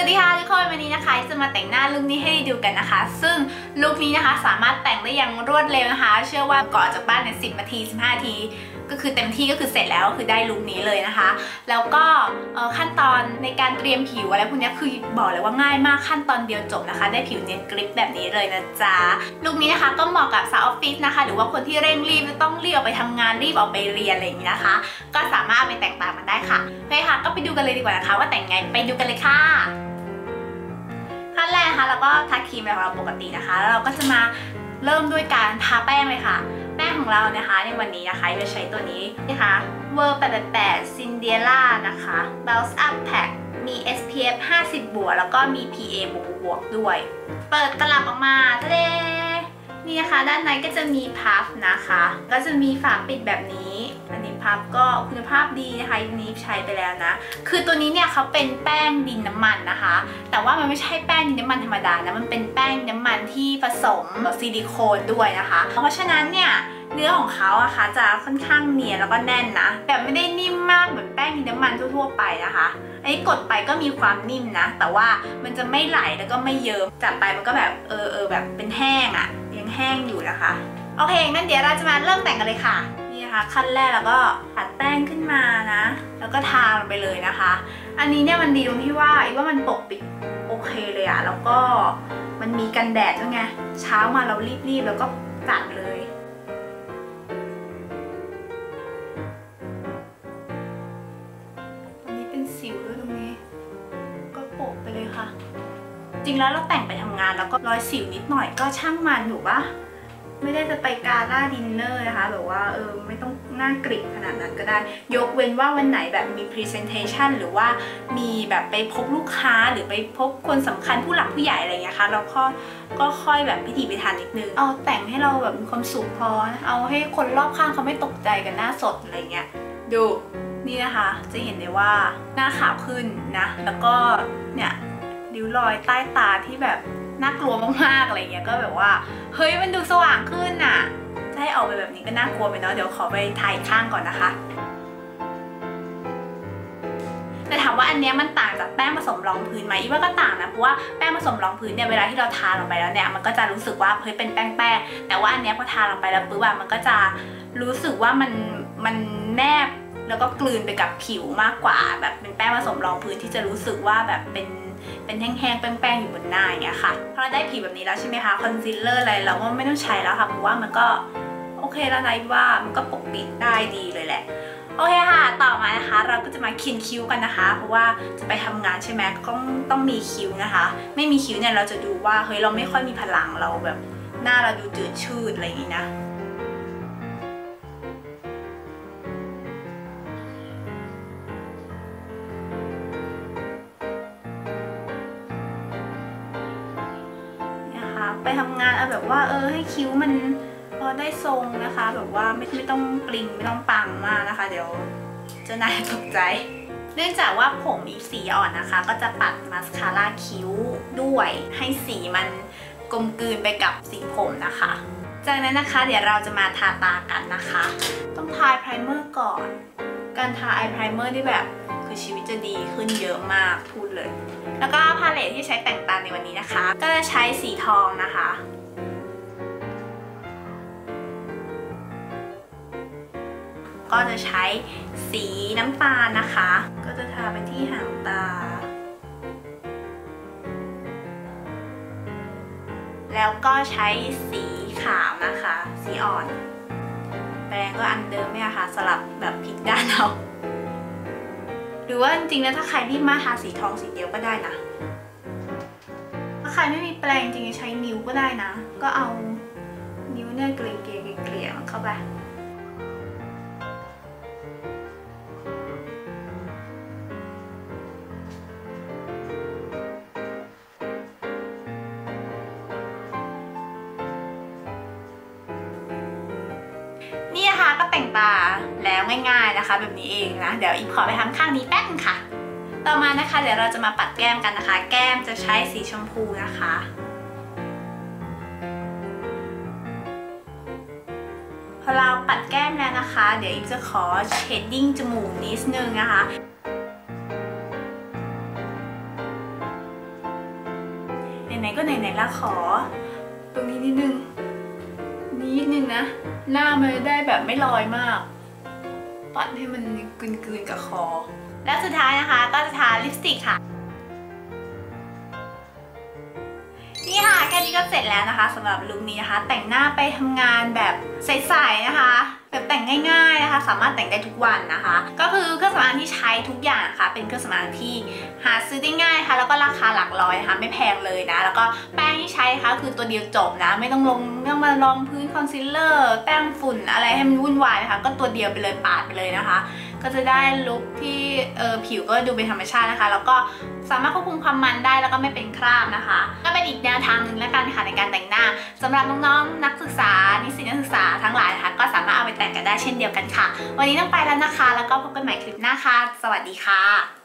วัสดีค่ะทุกคนวันนี้นะคะจะมาแต่งหน้าลุคนี้ให้ดูกันนะคะ ซึ่งลุคนี้นะคะสามารถแต่งได้อย่างรวดเร็วนะคะ เชื่อว่าก่อนจากบ้านใน10นาที15นาที ก็คือเต็มที่ก็คือเสร็จแล้วคือได้ลุคนี้เลยนะคะ แล้วก็ขั้นตอนในการเตรียมผิวอะไรพวกนี้คือบอกเลยว่าง่ายมากขั้นตอนเดียวจบนะคะ ได้ผิวเนียนกริปแบบนี้เลยนะจ๊ะลุคนี้นะคะก็เหมาะกับสาวออฟฟิศนะคะ หรือว่าคนที่เร่งรีบต้องรีบออกไปทำงานรีบออกไปเรียนอะไรอย่างนี้นะคะ ก็สามารถไปแต่งตามมันได้ค่ะโอเคค่ะ ก็ไปดูกันเลยดีกว่านะคะ ว่าแต่งไงไปดูกันเลยค่ะ ขั้นแรกนะคะเราก็ทาครีมแบบเราปกตินะคะ แล้วเราก็จะมาเริ่มด้วยการทาแป้งเลยค่ะ แป้งของเรานะคะ ในวันนี้นะคะจะใช้ตัวนี้นะคะเวอร์888 Cinderella นะคะ Bounce Up Pack มี SPF 50 บวกแล้วก็มี PA บวกบวกด้วย เปิดตลับออกมาทะเลนี่นะคะ ด้านในก็จะมีพัฟนะคะ ก็จะมีฝาปิดแบบนี้ นนี้พับก็คุณภาพดีนะคะอันนี้ใช้ไปแล้วนะ คือตัวนี้เนี่ยเขาเป็นแป้งดินน้ำมันนะคะ แต่ว่ามันไม่ใช่แป้งดินน้ำมันธรรมดานะมันเป็นแป้งน้ำมันที่ผสมซิลิโคนด้วยนะคะ เพราะฉะนั้นเนี่ยเนื้อของเขาอะคะจะค่อนข้างเนียนแล้วก็แน่นนะแบบไม่ได้นิ่มมากเหมือนแป้งดินน้ำมันทั่วๆไปนะคะอันนี้กดไปก็มีความนิ่มนะ แต่ว่ามันจะไม่ไหลแล้วก็ไม่เยิ้มจับไปมันก็แบบเออเออแบบเป็นแห้งอะยังแห้งอยู่นะคะโอเคงั้นเดี๋ยวเราจะมาเริ่มแต่งกันเลยค่ะ นะคะ ขั้นแรกแล้วก็ผัดแป้งขึ้นมานะ แล้วก็ทาลงไปเลยนะคะ อันนี้เนี่ยมันดีตรงที่ว่าไอีว่ามันปกปิดโอเคเลยอะแล้วก็มันมีกันแดดด้วยไง เช้ามาเรารีบๆแล้วก็จัดเลยสิวด้วยตรงนี้ ก็โปะไปเลยค่ะ จริงแล้วเราแต่งไปทำงานแล้วก็รอยสิวนิดหน่อยก็ช่างมันอยู่ปะ ไม่ได้จะไปกาล่าดินเนอร์นะคะแบบว่าเออไม่ต้องน้ากริบขนาดนั้นก็ได้ ยกเว้นว่าวันไหนแบบมี presentation หรือว่ามีแบบไปพบลูกค้าหรือไปพบคนสำคัญผู้หลักผู้ใหญ่อะไรเงี้ยคะเราก็ก็ค่อยแบบพิธีพิธันนิดนึง เอาแต่งให้เราแบบมีความสุขพอ เอาให้คนรอบข้างเขาไม่ตกใจกันหน้าสดอะไรเงี้ยดูนี่นะคะจะเห็นได้ว่าหน้าขาวขึ้นนะ แล้วก็เนี่ยริ้วรอยใต้ตาที่แบบ น่ากลัวมากๆอะไรเงี้ยก็แบบว่าเฮ้ยมันดูสว่างขึ้นน่ะจะให้ออกไปแบบนี้ก็น่ากลัวไปเนาะเดี๋ยวขอไปถ่ายข้างก่อนนะคะแต่ถามว่าอันเนี้ยมันต่างจากแป้งผสมรองพื้นไหมอีว่าก็ต่างนะเพราะว่าแป้งผสมรองพื้นเนี่ยเวลาที่เราทาลงไปแล้วเนี่ยมันก็จะรู้สึกว่าเฮ้ยเป็นแป้งแป้งแต่ว่าอันเนี้ยพอทาลงไปแล้วปุ๊บอะมันก็จะรู้สึกว่ามันมันแนบแล้วก็กลืนไปกับผิวมากกว่า แบบเป็นแป้งผสมรองพื้นที่จะรู้สึกว่าแบบเป็น เป็นแห้งๆแป้งๆอยู่บนหน้าอย่างเงี้ยค่ะพอเราได้ผิวแบบนี้แล้วใช่ไหมคะคอนซีลเลอร์อะไรเราก็ไม่ต้องใช้แล้วค่ะเพราะว่ามันก็โอเคแล้วนะว่ามันก็ปกปิดได้ดีเลยแหละโอเคค่ะ ต่อมานะคะ เราก็จะมาเขียนคิ้วกันนะคะ เพราะว่าจะไปทำงานใช่ไหมก็ต้องมีคิ้วนะคะ ไม่มีคิ้วเนี่ยเราจะดูว่าเฮ้ยเราไม่ค่อยมีพลังเราแบบ หน้าเราดูจืดชืดอะไรอย่างนี้นะ ไปทำงานเอาแบบว่าเออให้คิ้วมันพอได้ทรงนะคะ แบบว่าไม่ไม่ต้องปริงไม่ต้องปังมากนะคะ เดี๋ยวจะนายตกใจ เนื่องจากว่าผมมีสีอ่อนนะคะ ก็จะปัดมาสคาร่าคิ้วด้วยให้สีมันกลมกลืนไปกับสีผมนะคะ จากนั้นนะคะเดี๋ยวเราจะมาทาตากันนะคะ ต้องทาไพรเมอร์ก่อน การทาไอไพรเมอร์ที่แบบคือชีวิตจะดีขึ้นเยอะมากพูดเลย แล้วก็พาเลทที่ใช้แต่งตาในวันนี้นะคะ ก็จะใช้สีทองนะคะก็จะใช้สีน้ำตาลนะคะ ก็จะทาไปที่หางตา แล้วก็ใช้สีขาวนะคะ สีอ่อน แปรงก็อันเดิมเนี่ยค่ะ สลับแบบพลิกด้านเอา หรือว่าจริงๆแล้วถ้าใครรีบมาทาสีทองสีเดียวก็ได้นะ ถ้าใครไม่มีแปรงจริงๆใช้นิ้วก็ได้นะ ก็เอานิ้วเนี่ยเกลี่ยเกลี่ยเกลี่ยเข้าไป ก็แต่งตาแล้วง่ายๆนะคะ แบบนี้เองนะเดี๋ยวอีกขอไปทำข้างนี้แป๊บนึงค่ะ ต่อมานะคะเดี๋ยวเราจะมาปัดแก้มกันนะคะ แก้มจะใช้สีชมพูนะคะพอเราปัดแก้มแล้วนะคะ เดี๋ยวอีกจะขอเชดดิ้งจมูกนิดนึงนะคะไหนๆก็ไหนๆละขอ ตรงนี้นิดนึงนิดนึงนะ หน้ามันได้แบบไม่ลอยมาก ปัดให้มันกลืนๆกับคอ และสุดท้ายนะคะก็จะทาลิปสติกค่ะ นี่ค่ะแค่นี้ก็เสร็จแล้วนะคะสำหรับลุคนี้นะคะ แต่งหน้าไปทำงานแบบใสๆนะคะ แบบแต่งง่ายๆนะคะ สามารถแต่งได้ทุกวันนะคะ ก็คือเครื่องสำอางที่ใช้ทุกอย่างค่ะ เป็นเครื่องสำอางที่หาซื้อได้ง่ายค่ะ แล้วก็ราคาหลักร้อยนะคะไม่แพงเลยนะ แล้วก็แป้งที่ใช้นะคะคือตัวเดียวจบนะ ไม่ต้องลงไม่ต้องมารองพื้นคอนซีลเลอร์แป้งฝุ่นอะไรให้มันวุ่นวายนะคะก็ตัวเดียวไปเลยปาดไปเลยนะคะ ก็จะได้ลุคที่เออผิวก็ดูเป็นธรรมชาตินะคะ แล้วก็สามารถควบคุมความมันได้แล้วก็ไม่เป็นคราบนะคะ ก็เป็นอีกแนวทางหนึงแล้วกันค่ะในการแต่งหน้าสำหรับน้องๆนักศึกษา ได้เช่นเดียวกันค่ะ วันนี้ต้องไปแล้วนะคะ แล้วก็พบกันใหม่คลิปหน้าค่ะ สวัสดีค่ะ